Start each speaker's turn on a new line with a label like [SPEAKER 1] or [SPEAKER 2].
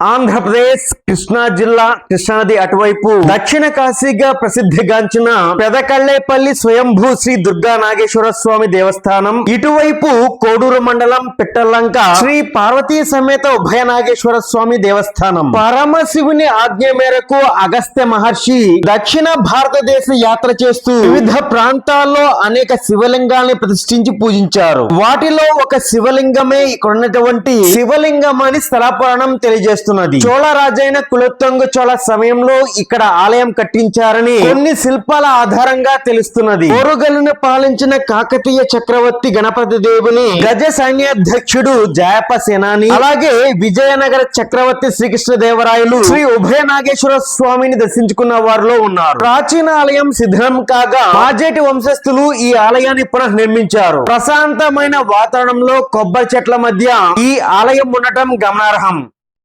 [SPEAKER 1] ఆంధ్రప్రదేశ్ కృష్ణా జిల్లా కృష్ణానది అటువైపు దక్షిణ కాశీగా ప్రసిద్ధిగాంచిన పెదకళ్ళేపల్లి స్వయంభూ శ్రీ దుర్గా నాగేశ్వర స్వామి దేవస్థానం. ఇటువైపు కోడూరు మండలం పిట్టలంక శ్రీ పార్వతీ సమేత ఉభయ నాగేశ్వర స్వామి దేవస్థానం. పరమశివుని ఆజ్ఞ మేరకు అగస్త్య మహర్షి దక్షిణ భారతదేశ యాత్ర చేస్తూ వివిధ ప్రాంతాల్లో అనేక శివలింగాల్ని ప్రతిష్ఠించి పూజించారు. వాటిలో ఒక శివలింగమే ఇక్కడ ఉన్నటువంటి శివలింగం అని స్థలపురాణం తెలియజేస్తున్నది చోళ రాజైన కులొత్తంగు చోళ సమయంలో ఇక్కడ ఆలయం కట్టించారని కొన్ని శిల్పాల ఆధారంగా తెలుస్తున్నది. ఓరుగల్లును పాలించిన కాకతీయ చక్రవర్తి గణపతి దేవుని గజ సైన్యాధ్యక్షుడు జయప సేనాని అలాగే విజయనగర చక్రవర్తి శ్రీకృష్ణదేవరాయలు శ్రీ ఉభయ నాగేశ్వర స్వామిని దర్శించుకున్న వారిలో ఉన్నారు. ప్రాచీన ఆలయం సిద్ధం కాగా మాజేటి వంశస్థులు ఈ ఆలయాన్ని పునః నిర్మించారు ప్రశాంతమైన వాతావరణంలో కొబ్బరి చెట్ల మధ్య ఈ ఆలయం ఉండటం గమనార్హం.